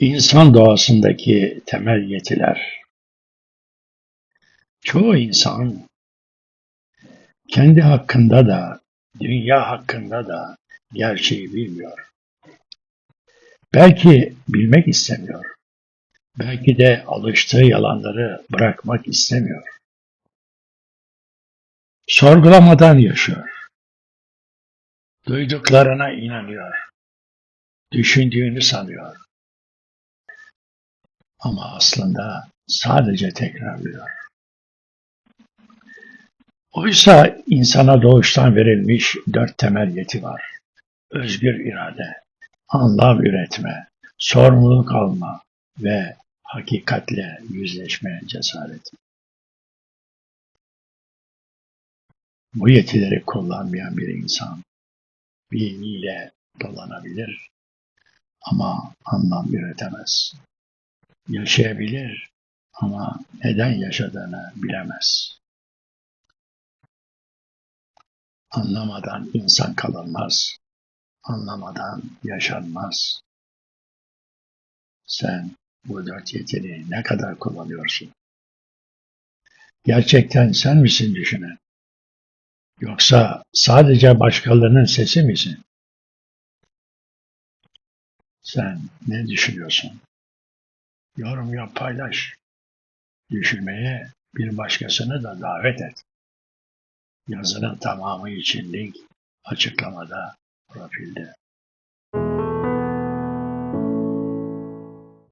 İnsan doğasındaki temel yetiler. Çoğu insan kendi hakkında da, dünya hakkında da gerçeği bilmiyor. Belki bilmek istemiyor. Belki de alıştığı yalanları bırakmak istemiyor. Sorgulamadan yaşıyor. Duyduklarına inanıyor. Düşündüğünü sanıyor. Ama aslında sadece tekrarlıyor. Oysa insana doğuştan verilmiş dört temel yeti var. Özgür irade, anlam üretme, sorumluluk alma ve hakikatle yüzleşme cesareti. Bu yetileri kullanmayan bir insan bilgiyle dolanabilir ama anlam üretemez. Yaşayabilir ama neden yaşadığını bilemez. Anlamadan insan kalınmaz. Anlamadan yaşanmaz. Sen bu dört yetini ne kadar kullanıyorsun? Gerçekten sen misin düşünen? Yoksa sadece başkalarının sesi misin? Sen ne düşünüyorsun? Yorum yap, paylaş. Düşünmeye bir başkasını da davet et. Yazının tamamı için link açıklamada, profilde.